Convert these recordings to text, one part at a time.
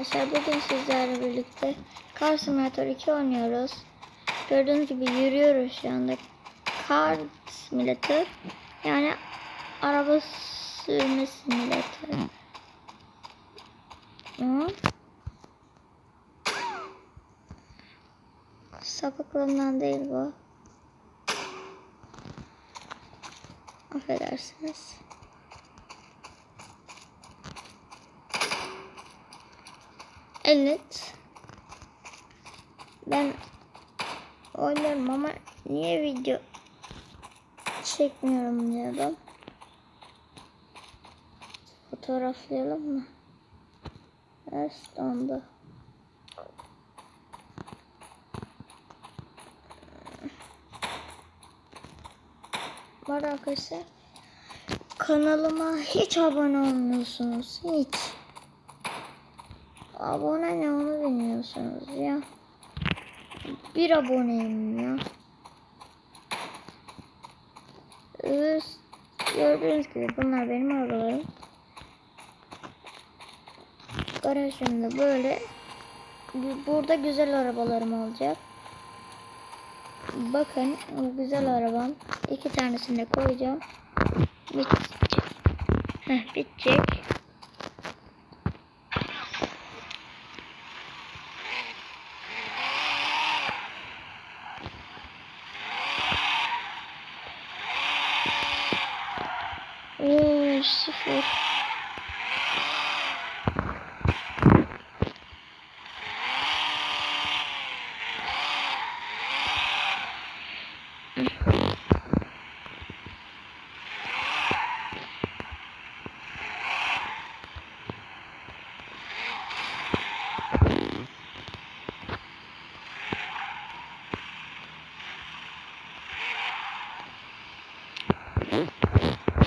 Arkadaşlar bugün sizlerle birlikte Car Simulator 2 oynuyoruz. Gördüğünüz gibi yürüyoruz şu anda. Car Simulator yani araba sürme simülatörü. Hı? Sapıklığımdan değil bu. Affedersiniz. Evet. Ben oynarım ama niye video çekmiyorum diyordum. Fotoğraflayalım mı? Evet dondu. Var arkadaşlar. Kanalıma hiç abone olmuyorsunuz. Hiç. Abone ne onu bilmiyorsunuz ya. Bir aboneyim ya. Evet, gördüğünüz gibi bunlar benim arabalarım. Garajımda böyle burada güzel arabalarım olacak. Bakın bu güzel arabam. İki tanesini de koyacağım. Bitecek. Heh, bitecek. Oo, sıfır.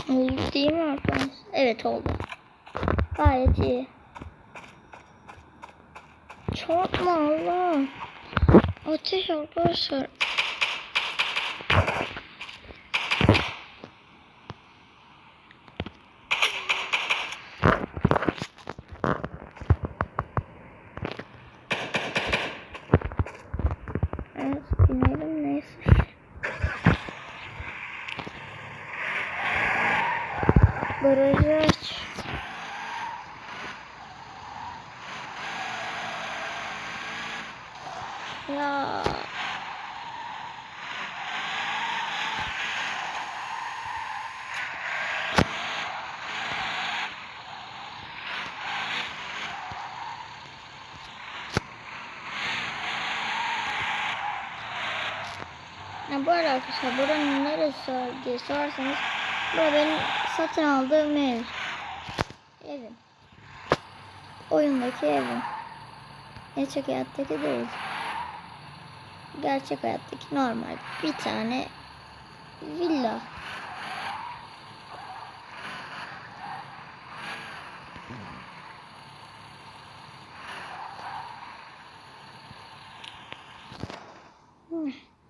Oldu değil mi arkadaşlar? Evet oldu. Gayet iyi. Çarpma Allah. Ateş arkadaşlar. Evet binelim neyse. Barajı aç. Ya. Ya bu arkadaşlar buranın neresi diye sorarsanız bu benim satın aldığım ev. Evim. Oyundaki evim. Gerçek hayattaki değil. Gerçek hayattaki normal bir tane villa.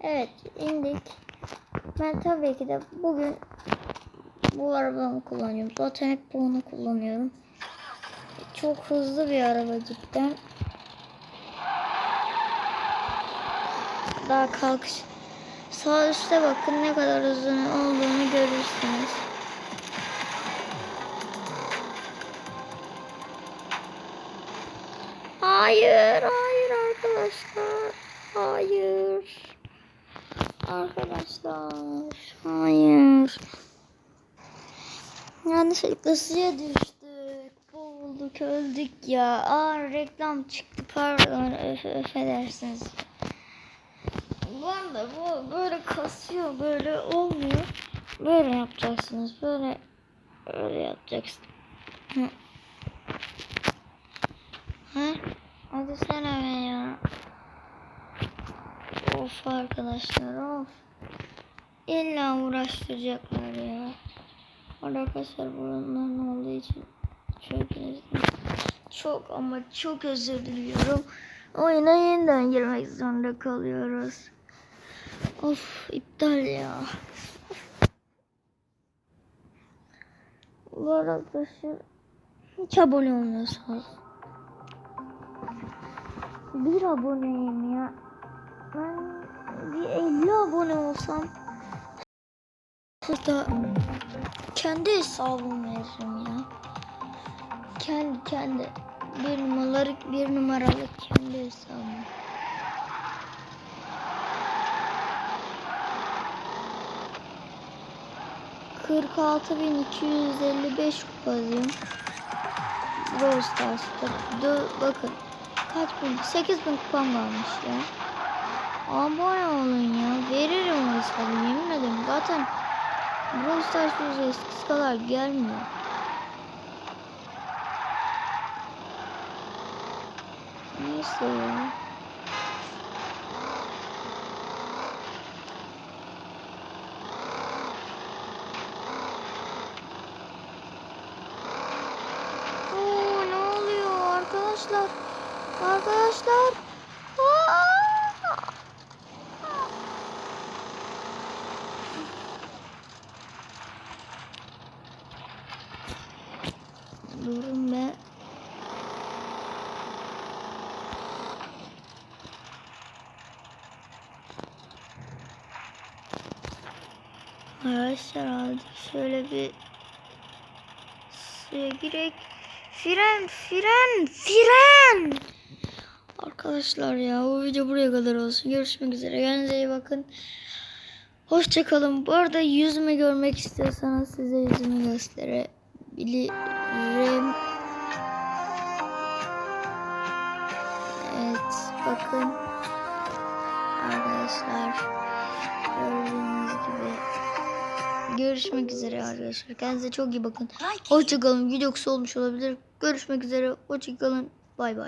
Evet indik. Ben tabii ki de bugün bu arabamı kullanıyorum. Zaten hep bunu kullanıyorum. Çok hızlı bir araba cidden. Daha kalkış. Sağ üstte bakın ne kadar uzun olduğunu görürsünüz. Hayır, hayır arkadaşlar. Hayır. Arkadaşlar. Hayır. Yanlışlıkla suya düştük. Boğulduk, öldük ya. Aa reklam çıktı. Pardon, öf, affedersiniz. Bu anda bu böyle kasıyor, böyle olmuyor. Böyle yapacaksınız. Böyle böyle yapacaksınız. Hı. Ha? Hadi sen hemen ya. Of arkadaşlar of. İlla uğraştıracaklar ya. Arkadaşlar buranın olduğu için çok Çok ama çok özür diliyorum. Oyuna yeniden girmek zorunda kalıyoruz. Of iptal ya. Bu arkadaşlar hiç abone olmuyorsunuz. bir aboneyim ya. Ben bir 50 abone olsam burada kendi hesabımı veririm ya. Kendi kendi bir numaralı bir numaralı kendi hesabım. Kırk altı bin iki yüz elli beş kupayım. Brawl bakın kaç bin? 8 bin kupam varmış ya. Abone olun ya. Veririm o hesabı yemin ederim. Zaten Brawl Stars eskisi kadar gelmiyor. Neyse ya. Oo, ne oluyor arkadaşlar? Arkadaşlar. Aa! Durun be. Arkadaşlar hadi şöyle bir suya girek. Fren, fren, fren. Arkadaşlar ya bu video buraya kadar olsun. Görüşmek üzere. Kendinize iyi bakın. Hoşçakalın. Bu arada yüzümü görmek istiyorsanız size yüzümü gösterebilirim. Evet bakın. Arkadaşlar gördüğünüz gibi görüşmek üzere arkadaşlar. Kendinize çok iyi bakın. Hoşçakalın. Video kısa olmuş olabilir. Görüşmek üzere. Hoşçakalın. Bay bay.